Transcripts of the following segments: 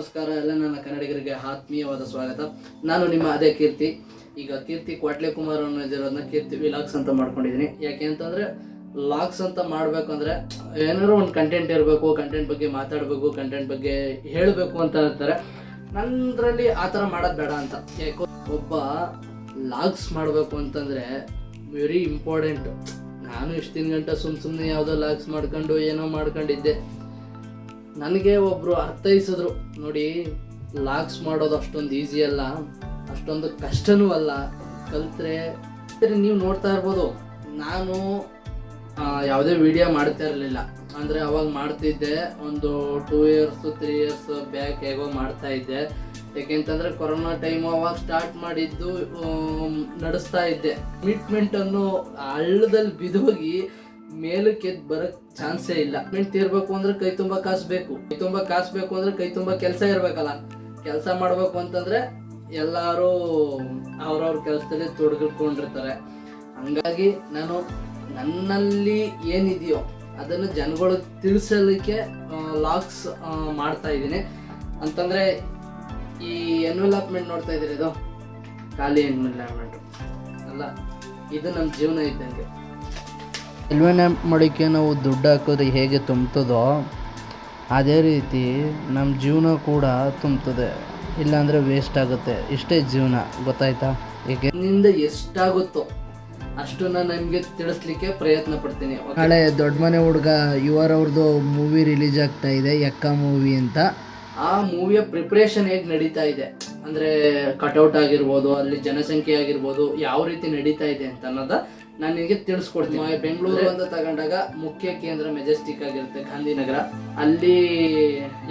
ನಮಸ್ಕಾರ, ಎಲ್ಲ ನನ್ನ ಕನ್ನಡಿಗರಿಗೆ ಆತ್ಮೀಯವಾದ ಸ್ವಾಗತ. ನಾನು ನಿಮ್ಮ ಅದೇ ಕೀರ್ತಿ. ಈಗ ಕೀರ್ತಿ ಕ್ವಾಟ್ಲೆ ಕುಮಾರ್ ಅನ್ನೋದಿರೋದನ್ನ ಕೀರ್ತಿ ವಿಲಾಗ್ಸ್ ಅಂತ ಮಾಡ್ಕೊಂಡಿದ್ದೀನಿ. ಯಾಕೆ ಅಂತಂದ್ರೆ ಲಾಗ್ಸ್ ಅಂತ ಮಾಡ್ಬೇಕಂದ್ರೆ ಏನಾದ್ರು ಒಂದು ಕಂಟೆಂಟ್ ಇರಬೇಕು ಕಂಟೆಂಟ್ ಬಗ್ಗೆ ಮಾತಾಡಬೇಕು ಕಂಟೆಂಟ್ ಬಗ್ಗೆ ಹೇಳಬೇಕು ಅಂತ ಇರ್ತಾರೆ ನನ್ನದ್ರಲ್ಲಿ ಆ ಥರ ಮಾಡೋದು ಬೇಡ ಅಂತ. ಯಾಕೋ ಒಬ್ಬ ಲಾಗ್ಸ್ ಮಾಡಬೇಕು ಅಂತಂದ್ರೆ ವೆರಿ ಇಂಪಾರ್ಟೆಂಟ್ ನಾನು ಇಷ್ಟು ತಿನ್ ಗಂಟೆ ಸುಮ್ ಸುಮ್ಮನೆ ಯಾವುದೋ ಲಾಗ್ಸ್ ಮಾಡ್ಕೊಂಡು ಏನೋ ಮಾಡ್ಕೊಂಡಿದ್ದೆ. ನನಗೆ ಒಬ್ಬರು ಅರ್ಥೈಸಿದ್ರು, ನೋಡಿ, ಲಾಕ್ಸ್ ಮಾಡೋದು ಅಷ್ಟೊಂದು ಈಸಿ ಅಲ್ಲ, ಅಷ್ಟೊಂದು ಕಷ್ಟನೂ ಅಲ್ಲ. ಕಲ್ತ್ರೆ ನೀವು ನೋಡ್ತಾ ಇರ್ಬೋದು. ನಾನು ಯಾವುದೇ ವಿಡಿಯೋ ಮಾಡ್ತಾ ಇರಲಿಲ್ಲ. ಅಂದರೆ ಅವಾಗ ಮಾಡ್ತಿದ್ದೆ, ಒಂದು two years three years back ಹೇಗೋ ಮಾಡ್ತಾ ಇದ್ದೆ. ಯಾಕೆಂತಂದ್ರೆ ಕೊರೋನಾ ಟೈಮು ಅವಾಗ ಸ್ಟಾರ್ಟ್ ಮಾಡಿದ್ದು ನಡೆಸ್ತಾ ಇದ್ದೆ. ಟ್ರೀಟ್ಮೆಂಟ್ ಅನ್ನು ಹಳ್ಳದಲ್ಲಿ ಬಿದೋಗಿ ಮೇಲಕ್ಕೆ ಎದ್ದು ಬರಕ್ ಚಾನ್ಸೇ ಇಲ್ಲ. ಮೆಂಟ್ ತೀರ್ಬೇಕು ಅಂದ್ರೆ ಕೈ ತುಂಬಾ ಕಾಸು ಬೇಕು. ಕೈ ತುಂಬಾ ಕಾಸು ಬೇಕು ಅಂದ್ರೆ ಕೈ ತುಂಬಾ ಕೆಲಸ ಇರ್ಬೇಕಲ್ಲ. ಕೆಲಸ ಮಾಡ್ಬೇಕು ಅಂತಂದ್ರೆ ಎಲ್ಲಾರು ಅವ್ರವ್ರ ಕೆಲಸದಲ್ಲಿ ತೊಡಗಿಕೊಂಡಿರ್ತಾರೆ ಹಂಗಾಗಿ ನಾನು ನನ್ನಲ್ಲಿ ಏನಿದೆಯೋ ಅದನ್ನು ಜನಗಳು ತಿಳಿಸಲಿಕ್ಕೆ ಲಾಕ್ಸ್ ಮಾಡ್ತಾ ಇದ್ದೀನಿ. ಅಂತಂದ್ರೆ ಈ ಎನ್ವೆಲಪ್ಮೆಂಟ್ ನೋಡ್ತಾ ಇದ್ದೀರಿ ಇದು? ಖಾಲಿ ಎನ್ವೆಲಪ್ಮೆಂಟ್ ಅಲ್ಲ, ಇದು ನಮ್ಮ ಜೀವನ ಇದ್ದಂಗೆ. ಎಲ್ವೆನಪ್ ಮಡಿಕೆ ನಾವು ದುಡ್ಡು ಹಾಕೋದು ಹೇಗೆ ತುಂಬ್ತದೋ ಅದೇ ರೀತಿ ನಮ್ಮ ಜೀವನ ಕೂಡ ತುಂಬ್ತದೆ. ಇಲ್ಲಾಂದರೆ ವೇಸ್ಟ್ ಆಗುತ್ತೆ. ಇಷ್ಟೇ ಜೀವನ ಗೊತ್ತಾಯ್ತಾ? ಈಗ ನಿಂದ ಎಷ್ಟಾಗುತ್ತೋ ಅಷ್ಟು ನಾನು ನಿಮಗೆ ತಿಳಿಸ್ಲಿಕ್ಕೆ ಪ್ರಯತ್ನ ಪಡ್ತೀನಿ. ನಾಳೆ ದೊಡ್ಡ ಮನೆ ಹುಡುಗ ಯುವರ್ ಅವ್ರದ್ದು ಮೂವಿ ರಿಲೀಸ್ ಆಗ್ತಾ ಇದೆ ಎಕ್ಕ ಮೂವಿ ಅಂತ. ಆ ಮೂವಿಯ ಪ್ರಿಪ್ರೇಷನ್ ಹೇಗೆ ನಡೀತಾ ಇದೆ? ಅಂದರೆ ಕಟೌಟ್ ಆಗಿರ್ಬೋದು ಅಲ್ಲಿ ಜನಸಂಖ್ಯೆ ಆಗಿರ್ಬೋದು ಯಾವ ರೀತಿ ನಡೀತಾ ಇದೆ ಅಂತ ಅನ್ನೋದ ನಾನು ನಿಮಗೆ ತಿಳಿಸ್ಕೊಡ್ತೀನಿ ಬೆಂಗಳೂರು ಅಂತ ತಗೊಂಡಾಗ ಮುಖ್ಯ ಕೇಂದ್ರ ಮೆಜೆಸ್ಟಿಕ್ ಆಗಿರುತ್ತೆ ಗಾಂಧಿನಗರ. ಅಲ್ಲಿ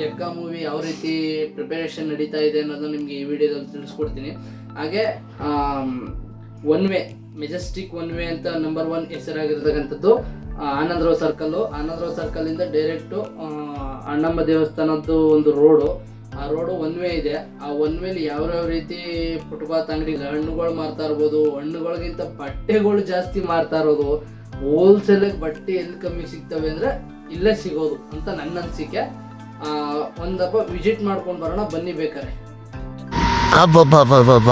ಯಕ್ಕ ಮೂವಿ ಯಾವ ರೀತಿ ಪ್ರಿಪರೇಷನ್ ನಡೀತಾ ಇದೆ ಅನ್ನೋದು ನಿಮಗೆ ಈ ವಿಡಿಯೋದಲ್ಲಿ ತಿಳಿಸ್ಕೊಡ್ತೀನಿ. ಹಾಗೆ one way Majestic one way ಅಂತ ನಂಬರ್ ಒನ್ ಹೆಸರಾಗಿರ್ತಕ್ಕಂಥದ್ದು ಆನಂದರಾವ್ ಸರ್ಕಲ್ಲು ಆನಂದರಾವ್ ಸರ್ಕಲ್ ಇಂದ ಡೈರೆಕ್ಟು ಅಣ್ಣಮ್ಮ ದೇವಸ್ಥಾನದ್ದು ಒಂದು ರೋಡು ಆ ರೋಡು ಒನ್ ವೇ ಇದೆ. ಆ ಒನ್ ವೇಲಿ ಯಾವ್ಯಾವ ರೀತಿ ಫುಟ್ಪಾತ್ ಅಂಗಡಿ ಹಣ್ಣುಗಳು ಮಾರ್ತಾ ಇರ್ಬೋದು, ಹಣ್ಣುಗಳಿಗಿಂತ ಬಟ್ಟೆಗಳು ಜಾಸ್ತಿ ಮಾರ್ತಾ ಇರೋದು ಹೋಲ್ಸೇಲ್ ಬಟ್ಟೆ ಎಲ್ಲಿ ಕಮ್ಮಿ ಸಿಗ್ತವೆ ಅಂದ್ರೆ ಇಲ್ಲೇ ಸಿಗೋದು ಅಂತ ನನ್ನ ಅನಿಸಿಕೆ. ಒಂದಪ್ಪ ವಿಸಿಟ್ ಮಾಡ್ಕೊಂಡು ಬರೋಣ, ಬನ್ನಿ ಬೇಕಾರೆ ಅಬ್ಬಬ್ಬಬ್ಬಬ್ಬ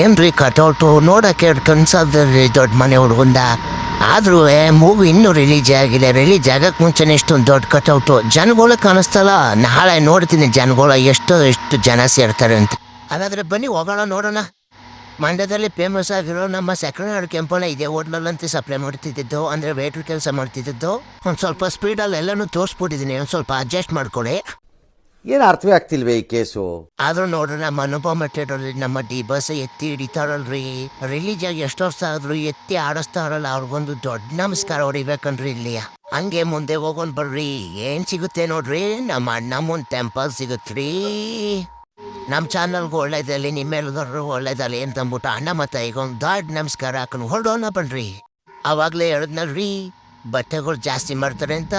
ಏನ್ರಿ ಕಟೌಟು ನೋಡಕ್ಕೆ ಕನ್ಸದ್ರಿ ದೊಡ್ಡ ಮನೆ ಹುಡುಗಂದ. ಆದ್ರೂ ಮೂವಿ ಇನ್ನೂ ರಿಲೀಸ್ ಆಗಿದೆ ರಿಲೀಸ್ ಆಗಕ್ಕೆ ಮುಂಚೆನೇ ದೊಡ್ಡ ಕಟೌಟು ಜನಗಳು ಕಾಣಿಸ್ತಲ್ಲ. ನಾಳೆ ನೋಡ್ತೀನಿ ಜನಗಳು. ಎಷ್ಟು ಎಷ್ಟು ಜನ ಸೇರ್ತಾರೆ ಅಂತ. ಹಾಗಾದ್ರೆ ಬನ್ನಿ, ಹೋಗೋಣ, ನೋಡೋಣ. ಮಂಡ್ಯದಲ್ಲಿ ಫೇಮಸ್ ಆಗಿರೋ ನಮ್ಮ ಸೆಕೆಂಡ್ ಕೆಂಪನ ಇದೆ ಹೋಟ್ಲಲ್ಲಂತೆ ಸಪ್ಲೈ ಮಾಡ್ತಿದ್ದಿದ್ದು. ಅಂದರೆ ವೇಟ್ರ್ ಕೆಲಸ ಮಾಡ್ತಿದ್ದಿದ್ದು. ಒಂದು ಸ್ವಲ್ಪ ಸ್ಪೀಡಲ್ಲಿ ಎಲ್ಲನೂ ತೋರಿಸ್ಬಿಟ್ಟಿದ್ದೀನಿ ಒಂದು ಸ್ವಲ್ಪ ಅಡ್ಜಸ್ಟ್ ಮಾಡ್ಕೊಳ್ಳಿ. ಏನು ಅರ್ಥವೇ ಆಗ್ತಿಲ್ವೇ ಈ ಕೇಸು? ಆದ್ರೂ ನೋಡ್ರಿ ನಮ್ಮ ಅನುಭವ ಮಟ್ಟಿರೋದ್ರಿ ನಮ್ಮ ಡಿ ಬಸ್ ಎತ್ತಿ ಹಿಡಿತಾರಲ್ರಿ. ರಿಲೀಜ್ ಆಗಿ ಎಷ್ಟು ವರ್ಷ ಆದ್ರೂ ಎತ್ತಿ ಆಡಿಸ್ತಾರಲ್ಲ, ಅವ್ರಿಗೊಂದು ದೊಡ್ಡ ನಮಸ್ಕಾರ ಹೊಡಿಬೇಕನ್ರಿ ಇಲ್ಲಿ ಹಂಗೆ ಮುಂದೆ ಹೋಗೋನ್ ಬರ್ರಿ. ಏನ್ ಸಿಗುತ್ತೆ ನೋಡ್ರಿ? ನಮ್ಮ ಅಣ್ಣ ಮುಂದ್ ಟೆಂಪಲ್ ಸಿಗುತ್ತ್ರಿ ನಮ್ಮ ಚಾನಲ್ಗೂ ಒಳ್ಳೇದಲ್ಲಿ ನಿಮ್ಮೆಲ್ಲರೂ ಒಳ್ಳೇದಲ್ಲಿ ಅಂತ ಅಂದ್ಬಿಟ್ಟು ಅಣ್ಣ ಮತ್ತೆ ಈಗ ಒಂದು ದೊಡ್ಡ ನಮಸ್ಕಾರ ಹಾಕೊಂಡು ಹೊರಡೋಣ ಬನ್ರಿ. ಅವಾಗಲೇ ಹೇಳಿದ್ನಲ್ರಿ, ಬಟ್ಟೆಗಳು ಜಾಸ್ತಿ ಮಾಡ್ತಾರೆ ಅಂತ?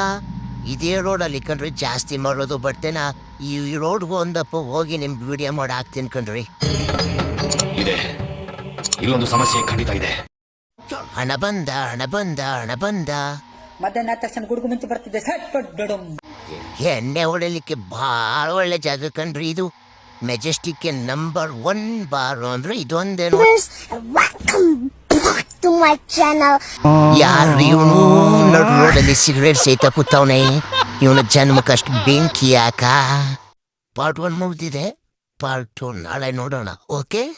ಇದೇ ರೋಡಲ್ಲಿ ಕಣ್ರಿ ಜಾಸ್ತಿ ಮಾಡೋದು ಬಟ್ಟೆನ ಈ ರೋಡ್ಗೆ ಒಂದಪ್ಪ ಹೋಗಿ ನಿಮ್ಗೆ ವಿಡಿಯೋ ಮಾಡಿ ಹಾಕ್ತೀನಿ ಕಣ್ರಿ. ಇದೆ. ಇಲ್ಲೊಂದು ಸಮಸ್ಯೆ ಖಂಡಿತ ಇದೆ. ಹಣ ಬಂದ ಹಣ ಬಂದ ಹಣ ಬಂದ. ಮಧ್ಯಾಹ್ನ ತಕ್ಷಣ ಗುಡುಗು ಮುಂಚೆ ಬರ್ತಿದೆ. ಎಣ್ಣೆ ಹೊಡಲಿಕ್ಕೆ ಭಾಳ ಒಳ್ಳೆ ಜಾಗ ಕಣ್ರಿ ಇದು. ಮೆಜೆಸ್ಟಿಕ್ ನಂಬರ್ ಒನ್ ಬಾರ್ ಅಂದ್ರೆ ಇದೊಂದೇನು Welcome back to my channel. ಯಾರು ಇವನು? ನೋಡ್ ರೋಡಲ್ಲಿ ಸಿಗರೇಟ್ ಸೇತ ಕೂತವನೆ. ಇವನ ಜನ್ಮಕ್ಕಷ್ಟು ಬೆಂಕಿ ಯಾಕ? ಪಾರ್ಟ್ ಒನ್ ಮುಗ್ದಿದೆ. ಪಾರ್ಟ್ ಟು ನಾಳೆ ನೋಡೋಣ. ಓಕೆ